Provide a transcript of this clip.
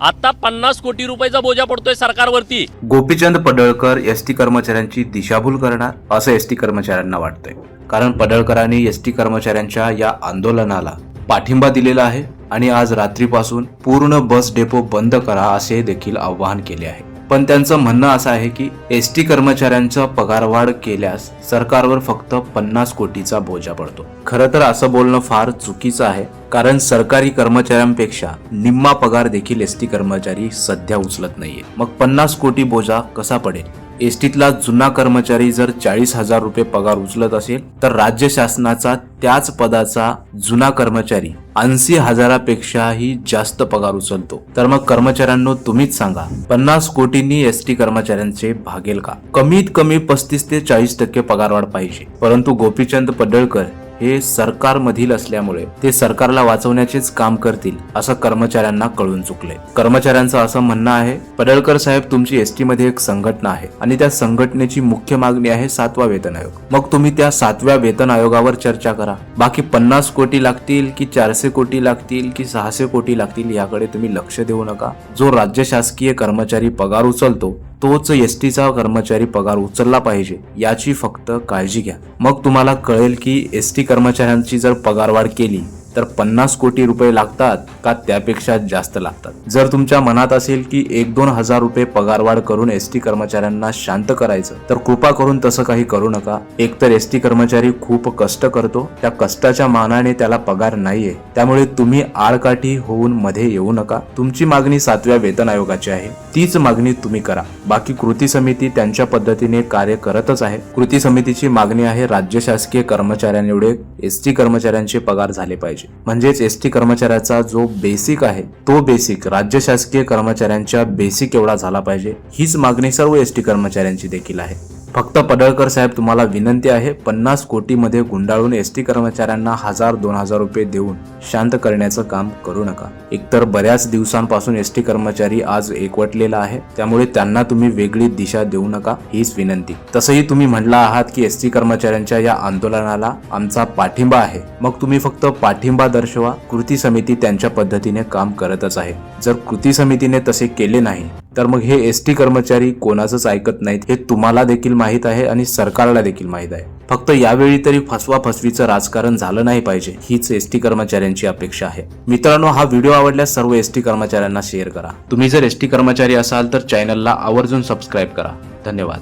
आता पन्नास कोटी रुपयाचा बोजा पडतोय सरकारवरती. गोपीचंद पडळकर एस टी कर्मचाऱ्यांची दिशाभूल करणार असं एस टी कर्मचाऱ्यांना वाटतंय. कारण पडळकरांनी एस टी कर्मचाऱ्यांच्या या आंदोलनाला पाठिंबा दिलेला आहे आणि आज रात्रीपासून पूर्ण बस डेपो बंद करा असे देखील आवाहन केले आहे. पण त्यांचं म्हणणं असं आहे की एस टी कर्मचाऱ्यांचा पगारवाढ केल्यास सरकारवर फक्त पन्नास कोटीचा बोजा पडतो. खरं तर असं बोलणं फार चुकीचं आहे कारण सरकारी कर्मचाऱ्यांपेक्षा निम्मा पगार देखील एस टी कर्मचारी सध्या उचलत नाहीये. मग पन्नास कोटी बोजा कसा पडेल? एसटीतला जुना कर्मचारी जर चाळीस हजार रुपये पगार उचलत असेल तर राज्य शासनाचा त्याच पदाचा जुना कर्मचारी ऐंशी हजारापेक्षाही जास्त पगार उचलतो. तर मग कर्मचाऱ्यांनो तुम्हीच सांगा पन्नास कोटींनी एस टी कर्मचाऱ्यांचे भागेल का? कमीत कमी पस्तीस ते चाळीस टक्के पगारवाढ पाहिजे. परंतु गोपीचंद पडळकर हे सरकारमधील असल्यामुळे ते सरकारला वाचवण्याचेच काम करतील असं कर्मचाऱ्यांना कळून चुकले कर्मचाऱ्यांचं असं म्हणणं आहे पडळकर साहेब तुमची एसटी मध्ये एक संघटना आहे आणि त्या संघटनेची मुख्य मागणी आहे सातवा वेतन आयोग. मग तुम्ही त्या सातव्या वेतन आयोगावर चर्चा करा. बाकी पन्नास कोटी लागतील की चारशे कोटी लागतील की सहाशे कोटी लागतील याकडे तुम्ही लक्ष देऊ नका. जो राज्य शासकीय कर्मचारी पगार उचलतो तोच एस टीचा कर्मचारी पगार उचलला पाहिजे याची फक्त काळजी घ्या. मग तुम्हाला कळेल की एस टी कर्मचाऱ्यांची जर पगारवाढ केली तर पन्नास कोटी रुपये लागतात का त्यापेक्षा जास्त लागतात. जर तुमच्या मनात असेल की एक दोन हजार रुपये पगारवाढ करून एस टी कर्मचाऱ्यांना शांत करायचं तर कृपा करून तसं काही करू नका. एकतर एस टी कर्मचारी खूप कष्ट करतो त्या कष्टाच्या मानाने त्याला पगार नाहीये. त्यामुळे तुम्ही आळकाठी होऊन मध्ये येऊ नका. तुमची मागणी सातव्या वेतन आयोगाची आहे. तीच मागणी तुम्ही करा. बाकी कृती समिती त्यांच्या पद्धतीने कार्य करतच आहे. कृती समितीची मागणी आहे राज्य शासकीय कर्मचाऱ्यांएवढे एस टी कर्मचाऱ्यांचे पगार झाले पाहिजे. म्हणजेच एस टी कर्मचाऱ्याचा जो बेसिक आहे तो बेसिक राज्य शासकीय कर्मचाऱ्यांच्या बेसिक एवढा झाला पाहिजे. हीच मागणी सर्व एस टी कर्मचाऱ्यांची देखील आहे. फक्त पडळकर साहेब तुम्हाला विनंती आहे पन्नास कोटीमध्ये गुंडाळून एस टी कर्मचाऱ्यांना हजार दोन हजार रुपये देऊन शांत करण्याचं काम करू नका. एकतर बऱ्याच दिवसांपासून एस टी कर्मचारी आज एकवटलेला आहे त्यामुळे त्यांना तुम्ही वेगळी दिशा देऊ नका हीच विनंती. तसंही तुम्ही म्हणला आहात की एस टी कर्मचाऱ्यांच्या या आंदोलनाला आमचा पाठिंबा आहे. मग तुम्ही फक्त पाठिंबा दर्शवा कृती समिती त्यांच्या पद्धतीने काम करतच आहे. जर कृती समितीने तसे केले नाही तर मग हे एस टी कर्मचारी कोणाचंच ऐकत नाहीत हे तुम्हाला देखील माहीत आहे आणि सरकारला देखील माहीत आहे. फक्त यावेळी तरी फसवा फसवीचं राजकारण झालं नाही पाहिजे हीच एस टी कर्मचाऱ्यांची अपेक्षा आहे. मित्रांनो हा व्हिडिओ आवडल्यास सर्व एस टी कर्मचाऱ्यांना शेअर करा. तुम्ही जर एस टी कर्मचारी असाल तर चॅनलला आवर्जून सबस्क्राईब करा. धन्यवाद.